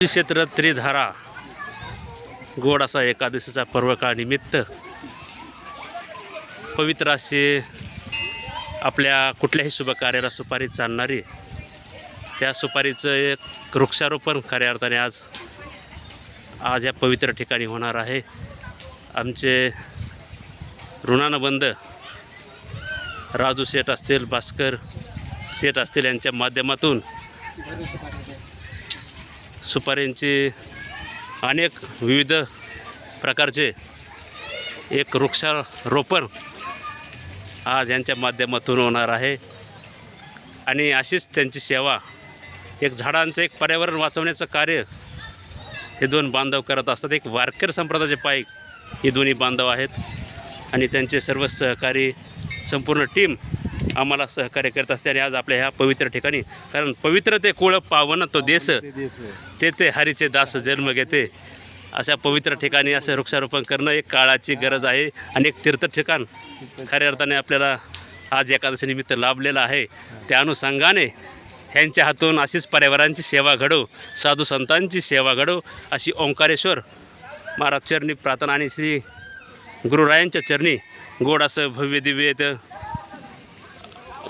श्री क्षेत्र त्रिधारा. गोड असा एकादशीचा पर्वकाळानिमित्त पवित्र असे आपल्या कुठल्याही शुभकार्याला सुपारी चालणारी त्या सुपारीचं एक वृक्षारोपण खऱ्या अर्थाने आज आज या पवित्र ठिकाणी होणार आहे. आमचे ऋणानुबंध राजू शेठ असतील भास्कर शेठ असतील यांच्या माध्यमातून सुपाऱ्यांचे अनेक विविध प्रकारचे एक वृक्षारोपण आज यांच्या माध्यमातून होणार आहे. आणि अशीच त्यांची सेवा एक झाडांचं एक पर्यावरण वाचवण्याचं कार्य हे दोन बांधव करत असतात. एक वारकर संप्रदायाचे पाईक हे दोन्ही बांधव आहेत. आणि त्यांचे सर्व सहकारी संपूर्ण टीम आम्हाला सहकार्य करत असते आणि आज आपल्या ह्या पवित्र ठिकाणी कारण पवित्र ते कुळ पावन तो देश ते ते हरीचे दास जन्म घेते. अशा पवित्र ठिकाणी असं वृक्षारोपण करणं एक काळाची गरज आहे आणि एक तीर्थ ठिकाण खऱ्या अर्थाने आपल्याला आज एकादशी निमित्त लाभलेलं आहे. त्या अनुषंगाने ह्यांच्या हातून अशीच पर्यावरणाची सेवा घडो साधू संतांची सेवा घडो अशी ओंकारेश्वर महाराज चरणी प्रार्थना आणि श्री गुरुरायांच्या चरणी गोड असं भव्य दिव्य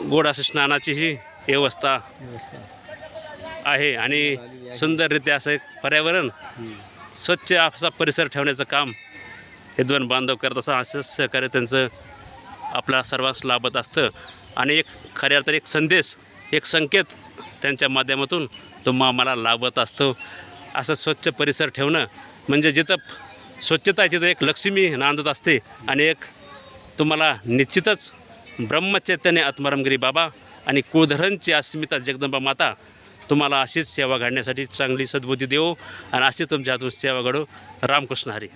गोड असं स्नानाचीही व्यवस्था आहे आणि सुंदररित्या असं एक पर्यावरण स्वच्छ असा परिसर ठेवण्याचं काम हे दोन बांधव करत असतात. असं सहकार्य त्यांचं आपला सर्वांस लाभत असतं. आणि एक खऱ्या अर्थाने एक संदेश एक संकेत त्यांच्या माध्यमातून तो आम्हाला लाभत असतो. असं स्वच्छ परिसर ठेवणं म्हणजे जिथं स्वच्छता आहे तिथं एक लक्ष्मी नांदत असते आणि एक तुम्हाला निश्चितच ब्रह्मचैतन्य आत्मारामगिरी बाबा आणि कुळधरांची अस्मिता जगदंबा माता तुम्हाला अशीच सेवा घडण्यासाठी चांगली सद्बुद्धी देऊ आणि अशी तुमच्या हातून सेवा घडो. रामकृष्ण हरी.